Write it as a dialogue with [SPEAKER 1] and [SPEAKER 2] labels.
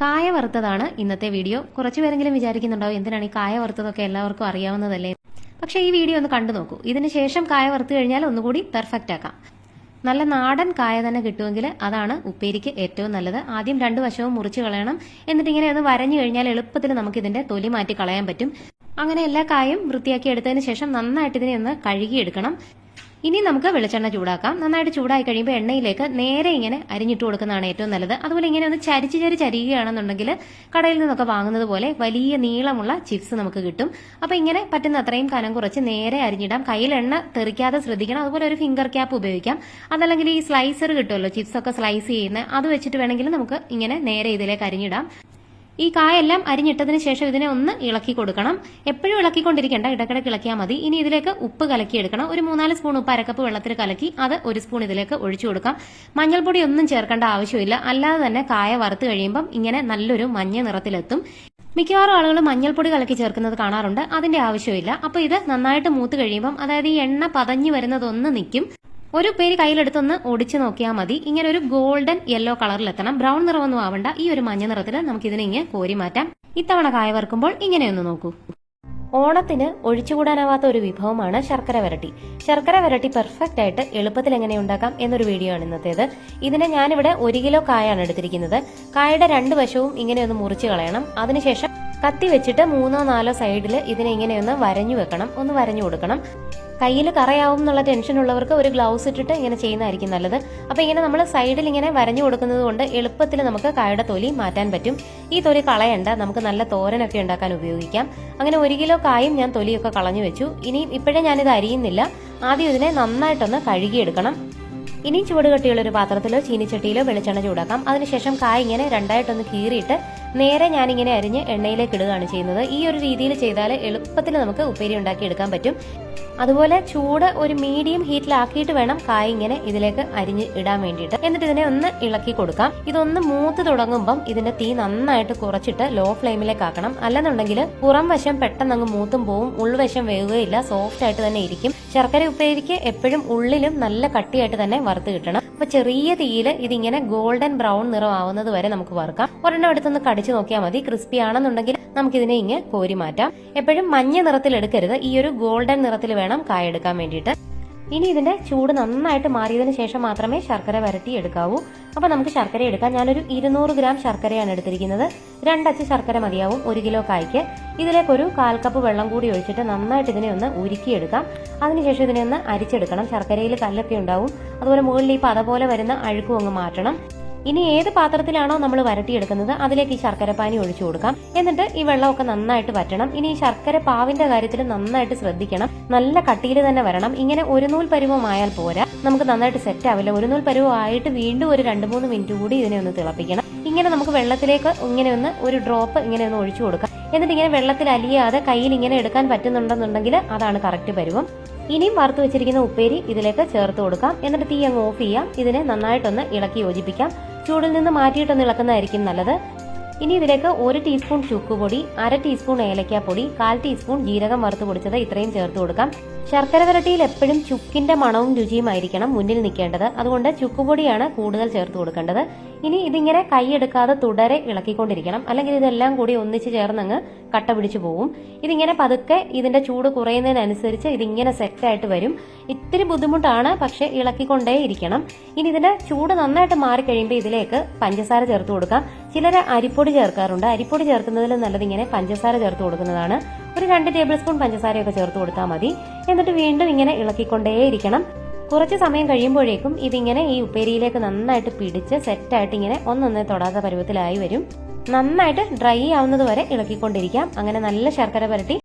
[SPEAKER 1] കായ വറുത്തതാണ് ഇന്നത്തെ വീഡിയോ. കുറച്ച് പേരെങ്കിലും വിചാരിക്കുന്നുണ്ടാവും എന്തിനാണ് ഈ കായ വറുത്തതൊക്കെ എല്ലാവർക്കും അറിയാവുന്നതല്ലേ? പക്ഷേ ഈ വീഡിയോ ഒന്ന് കണ്ടു നോക്കൂ. ഇതിന് ശേഷം കായ വറുത്ത് കഴിഞ്ഞാൽ ഒന്നുകൂടി പെർഫെക്റ്റ് ആക്കാം. നല്ല നാടൻ കായ തന്നെ കിട്ടുമെങ്കിൽ അതാണ് ഉപ്പേരിക്ക് ഏറ്റവും നല്ലത്. ആദ്യം രണ്ട് വശവും മുറിച്ച് കളയണം. എന്നിട്ട് ഇങ്ങനെ ഒന്ന് വരഞ്ഞു കഴിഞ്ഞാൽ എളുപ്പത്തിൽ നമുക്ക് ഇതിന്റെ തൊലി മാറ്റി കളയാൻ പറ്റും. അങ്ങനെ എല്ലാ കായും വൃത്തിയാക്കി എടുത്തതിന് ശേഷം നന്നായിട്ട് ഇതിനെ ഒന്ന് കഴുകിയെടുക്കണം. ഇനി നമുക്ക് വെളിച്ചെണ്ണ ചൂടാക്കാം. നന്നായിട്ട് ചൂടായി കഴിയുമ്പോൾ എണ്ണയിലേക്ക് നേരെ ഇങ്ങനെ അരിഞ്ഞിട്ട് കൊടുക്കുന്നതാണ് ഏറ്റവും നല്ലത്. അതുപോലെ ഇങ്ങനെ ഒന്ന് ചരിച്ച് ചരി ചരിയുകയാണെന്നുണ്ടെങ്കിൽ കടയിൽ നിന്നൊക്കെ വാങ്ങുന്നത് പോലെ വലിയ നീളമുള്ള ചിപ്സ് നമുക്ക് കിട്ടും. അപ്പൊ ഇങ്ങനെ പറ്റുന്ന അത്രയും കനം കുറച്ച് നേരെ അരിഞ്ഞിടാം. കയ്യിൽ എണ്ണ തെറിക്കാതെ ശ്രദ്ധിക്കണം. അതുപോലെ ഒരു ഫിംഗർ ക്യാപ്പ് ഉപയോഗിക്കാം. അതല്ലെങ്കിൽ ഈ സ്ലൈസർ കിട്ടുമല്ലോ ചിപ്സ് ഒക്കെ സ്ലൈസ് ചെയ്യുന്ന അത് വെച്ചിട്ട് വേണമെങ്കിൽ നമുക്ക് ഇങ്ങനെ നേരെ ഇതിലേക്ക് അരിഞ്ഞിടാം. ഈ കായെല്ലാം അരിഞ്ഞിട്ടതിന് ശേഷം ഇതിനെ ഒന്ന് ഇളക്കി കൊടുക്കണം. എപ്പോഴും ഇളക്കിക്കൊണ്ടിരിക്കേണ്ട ഇടക്കിടക്ക് ഇളക്കിയാൽ മതി. ഇനി ഇതിലേക്ക് ഉപ്പ് കലക്കി എടുക്കണം. ഒരു മൂന്നാൽ സ്പൂൺ ഉപ്പ് അരക്കപ്പ് വെള്ളത്തിൽ കലക്കി അത് ഒരു സ്പൂൺ ഇതിലേക്ക് ഒഴിച്ചു കൊടുക്കാം. മഞ്ഞൾപ്പൊടി ഒന്നും ചേർക്കേണ്ട ആവശ്യമില്ല. അല്ലാതെ തന്നെ കായ വറുത്ത് കഴിയുമ്പം ഇങ്ങനെ നല്ലൊരു മഞ്ഞ നിറത്തിലെത്തും. മിക്കവാറും ആളുകൾ മഞ്ഞൾപ്പൊടി കലക്കി ചേർക്കുന്നത് കാണാറുണ്ട്. അതിന്റെ ആവശ്യമില്ല. അപ്പൊ ഇത് നന്നായിട്ട് മൂത്ത് കഴിയുമ്പം അതായത് ഈ എണ്ണ പതഞ്ഞു വരുന്നതൊന്ന് നിൽക്കും ഒരു പേര് കയ്യിലെടുത്തൊന്ന് ഒടിച്ചു നോക്കിയാൽ മതി. ഇങ്ങനെ ഒരു ഗോൾഡൻ യെല്ലോ കളറിലെത്തണം. ബ്രൗൺ നിറമൊന്നും ആവണ്ട. ഈ ഒരു മഞ്ഞ നിറത്തിൽ നമുക്ക് ഇതിനെ ഇങ്ങനെ കോരി മാറ്റാം. ഇത്തവണ കായ വറുക്കുമ്പോൾ ഇങ്ങനെയൊന്ന് നോക്കൂ. ഓണത്തിന് ഒഴിച്ചുകൂടാനാവാത്ത ഒരു വിഭവമാണ് ശർക്കര വരട്ടി. ശർക്കര വരട്ടി പെർഫെക്റ്റ് ആയിട്ട് എളുപ്പത്തിൽ എങ്ങനെ ഉണ്ടാക്കാം എന്നൊരു വീഡിയോ ആണ് ഇന്നത്തേത്. ഇതിനെ ഞാനിവിടെ ഒരു കിലോ കായാണ് എടുത്തിരിക്കുന്നത്. കായയുടെ രണ്ട് വശവും ഇങ്ങനെ ഒന്ന് മുറിച്ച് കളയണം. അതിനുശേഷം കത്തി വെച്ചിട്ട് മൂന്നോ നാലോ സൈഡിൽ ഇതിനെ ഇങ്ങനെ ഒന്ന് വരഞ്ഞു വെക്കണം. ഒന്ന് വരഞ്ഞു കൊടുക്കണം. കയ്യിൽ കറയാവും എന്നുള്ള ടെൻഷൻ ഉള്ളവർക്ക് ഒരു ഗ്ലൗസ് ഇട്ടിട്ട് ഇങ്ങനെ ചെയ്യുന്നതായിരിക്കും നല്ലത്. അപ്പോൾ ഇങ്ങനെ നമ്മൾ സൈഡിൽ ഇങ്ങനെ വരഞ്ഞു കൊടുക്കുന്നത് കൊണ്ട് എളുപ്പത്തിൽ നമുക്ക് കായുടെ തൊലി മാറ്റാൻ പറ്റും. ഈ തൊലി കളയണ്ട. നമുക്ക് നല്ല തോരനൊക്കെ ഉണ്ടാക്കാൻ ഉപയോഗിക്കാം. അങ്ങനെ ഒരു കിലോ കായും ഞാൻ തൊലിയൊക്കെ കളഞ്ഞു വെച്ചു. ഇനിയും ഇപ്പോഴേ ഞാനിത് അരിയുന്നില്ല. ആദ്യം ഇതിനെ നന്നായിട്ടൊന്ന് കഴുകിയെടുക്കണം. ഇനി ചുവടുകട്ടിയുള്ള ഒരു പാത്രത്തിലോ ചീനിച്ചട്ടിയിലോ വെളിച്ചെണ്ണ ചൂടാക്കാം. അതിനുശേഷം കായ ഇങ്ങനെ രണ്ടായിട്ടൊന്ന് കീറിയിട്ട് നേരെ ഞാനിങ്ങനെ അരിഞ്ഞ് എണ്ണയിലേക്ക് ഇടുകയാണ് ചെയ്യുന്നത്. ഈ ഒരു രീതിയിൽ ചെയ്താൽ എളുപ്പത്തിൽ നമുക്ക് ഉപ്പേരി ഉണ്ടാക്കി എടുക്കാൻ പറ്റും. അതുപോലെ ചൂട് ഒരു മീഡിയം ഹീറ്റിലാക്കിയിട്ട് വേണം കായ ഇങ്ങനെ ഇതിലേക്ക് അരിഞ്ഞ് ഇടാൻ വേണ്ടിയിട്ട്. എന്നിട്ട് ഇതിനെ ഒന്ന് ഇളക്കി കൊടുക്കാം. ഇതൊന്ന് മൂത്ത് തുടങ്ങുമ്പം ഇതിന്റെ തീ നന്നായിട്ട് കുറച്ചിട്ട് ലോ ഫ്ലെയിമിലേക്ക് ആക്കണം. അല്ലെന്നുണ്ടെങ്കിൽ പുറം വശം പെട്ടെന്ന് അങ്ങ് മൂത്തും പോവും. ഉൾവശം വേവുകയില്ല. സോഫ്റ്റ് ആയിട്ട് തന്നെ ഇരിക്കും. ശർക്കര ഉപ്പേരിക്ക് എപ്പോഴും ഉള്ളിലും നല്ല കട്ടിയായിട്ട് തന്നെ വറുത്ത് കിട്ടണം. അപ്പൊ ചെറിയ തീയിൽ ഇതിങ്ങനെ ഗോൾഡൻ ബ്രൗൺ നിറം ആവുന്നത് വരെ നമുക്ക് വറുക്കാം. ഒരെണ്ണം എടുത്തൊന്ന് കടിച്ചു നോക്കിയാൽ മതി. ക്രിസ്പി ആണെന്നുണ്ടെങ്കിൽ നമുക്കിതിനെ ഇങ്ങ് കോരി മാറ്റാം. എപ്പോഴും മഞ്ഞ നിറത്തിൽ എടുക്കരുത് ഈ ഒരു ഗോൾഡൻ നിറത്തിൽ വേണം കായ എടുക്കാൻ വേണ്ടിയിട്ട്. ഇനി ഇതിന്റെ ചൂട് നന്നായിട്ട് മാറിയതിന് ശേഷം മാത്രമേ ശർക്കര വരട്ടി എടുക്കാവൂ. അപ്പൊ നമുക്ക് ശർക്കര എടുക്കാം. ഞാനൊരു ഇരുന്നൂറ് ഗ്രാം ശർക്കരയാണ് എടുത്തിരിക്കുന്നത്. രണ്ടച്ച് ശർക്കര മതിയാവും ഒരു കിലോ കായ്ക്ക്. ഇതിലേക്ക് ഒരു കാൽ കപ്പ് വെള്ളം കൂടി ഒഴിച്ചിട്ട് നന്നായിട്ട് ഇതിനെ ഒന്ന് ഉരുക്കിയെടുക്കാം. അതിനുശേഷം ഇതിനെ ഒന്ന് അരിച്ചെടുക്കണം. ശർക്കരയിൽ കല്ലൊക്കെ ഉണ്ടാവും. അതുപോലെ മുകളിൽ ഈ പത പോലെ വരുന്ന അഴുക്കും അങ്ങ് മാറ്റണം. ഇനി ഏത് പാത്രത്തിലാണോ നമ്മൾ വരട്ടിയെടുക്കുന്നത് അതിലേക്ക് ഈ ശർക്കര പാനി ഒഴിച്ചു കൊടുക്കാം. എന്നിട്ട് ഈ വെള്ളമൊക്കെ നന്നായിട്ട് വറ്റണം. ഇനി ഈ ശർക്കര പാവിന്റെ കാര്യത്തിൽ നന്നായിട്ട് ശ്രദ്ധിക്കണം. നല്ല കട്ടിയിൽ തന്നെ വരണം. ഇങ്ങനെ ഒരു നൂൽ പരുവമായാൽ പോരാ. നമുക്ക് നന്നായിട്ട് സെറ്റ് ആവില്ല. ഒരു നൂൽ പരുവമായിട്ട് വീണ്ടും ഒരു രണ്ട് മൂന്ന് മിനിറ്റ് കൂടി ഇതിനെ ഒന്ന് തിളപ്പിക്കണം. ഇങ്ങനെ നമുക്ക് വെള്ളത്തിലേക്ക് ഇങ്ങനെ ഒന്ന് ഒരു ഡ്രോപ്പ് ഇങ്ങനെ ഒന്ന് ഒഴിച്ചു കൊടുക്കാം. എന്നിട്ട് ഇങ്ങനെ വെള്ളത്തിൽ അലിയാതെ കയ്യിൽ ഇങ്ങനെ എടുക്കാൻ പറ്റുന്നുണ്ടെന്നുണ്ടെങ്കിൽ അതാണ് കറക്റ്റ് പരുവം. ഇനിയും വറുത്ത് വെച്ചിരിക്കുന്ന ഉപ്പേരി ഇതിലേക്ക് ചേർത്ത് കൊടുക്കാം. എന്നിട്ട് തീ അങ്ങ് ഓഫ് ചെയ്യാം. ഇതിനെ നന്നായിട്ടൊന്ന് ഇളക്കി യോജിപ്പിക്കാം. ചൂടിൽ നിന്ന് മാറ്റിയിട്ടൊന്ന് ഇളക്കുന്നതായിരിക്കും നല്ലത്. ഇനി ഇതിലേക്ക് ഒരു ടീസ്പൂൺ ചുക്കുപൊടി അര ടീസ്പൂൺ ഏലക്കാപ്പൊടി കാൽ ടീസ്പൂൺ ജീരകം വറുത്ത് പൊടിച്ചത് ഇത്രയും ചേർത്ത് കൊടുക്കാം. ശർക്കര വരട്ടിയിൽ എപ്പോഴും ചുക്കിന്റെ മണവും രുചിയുമായിരിക്കണം മുന്നിൽ നിൽക്കേണ്ടത്. അതുകൊണ്ട് ചുക്കുപൊടിയാണ് കൂടുതൽ ചേർത്ത് കൊടുക്കേണ്ടത്. ഇനി ഇതിങ്ങനെ കൈയെടുക്കാതെ തുടരെ ഇളക്കിക്കൊണ്ടിരിക്കണം. അല്ലെങ്കിൽ ഇതെല്ലാം കൂടി ഒന്നിച്ച് ചേർന്നങ്ങ് കട്ട പിടിച്ചു പോകും ഇതിങ്ങനെ പതുക്കെ ഇതിന്റെ ചൂട് കുറയുന്നതിനനുസരിച്ച് ഇതിങ്ങനെ സെറ്റായിട്ട് വരും. ഇത്തിരി ബുദ്ധിമുട്ടാണ് പക്ഷെ ഇളക്കിക്കൊണ്ടേ ഇരിക്കണം. ഇനി ഇതിന്റെ ചൂട് നന്നായിട്ട് മാറിക്കഴിയുമ്പോൾ ഇതിലേക്ക് പഞ്ചസാര ചേർത്ത് കൊടുക്കാം. ചിലര് അരിപ്പൊടി ചേർക്കാറുണ്ട്. അരിപ്പൊടി ചേർക്കുന്നതിൽ നല്ലത് ഇങ്ങനെ പഞ്ചസാര ചേർത്ത് കൊടുക്കുന്നതാണ്. ഒരു രണ്ട് ടേബിൾ സ്പൂൺ പഞ്ചസാരയൊക്കെ ചേർത്ത് കൊടുത്താൽ മതി. എന്നിട്ട് വീണ്ടും ഇങ്ങനെ ഇളക്കിക്കൊണ്ടേയിരിക്കണം. കുറച്ച് സമയം കഴിയുമ്പോഴേക്കും ഇതിങ്ങനെ ഈ ഉപ്പേരിയിലേക്ക് നന്നായിട്ട് പിടിച്ച് സെറ്റായിട്ട് ഇങ്ങനെ ഒന്നൊന്നേ തൊടാത്ത പരുവത്തിലായി വരും. നന്നായിട്ട് ഡ്രൈ ആവുന്നത് വരെ ഇളക്കിക്കൊണ്ടിരിക്കാം. അങ്ങനെ നല്ല ശർക്കര പുരട്ടി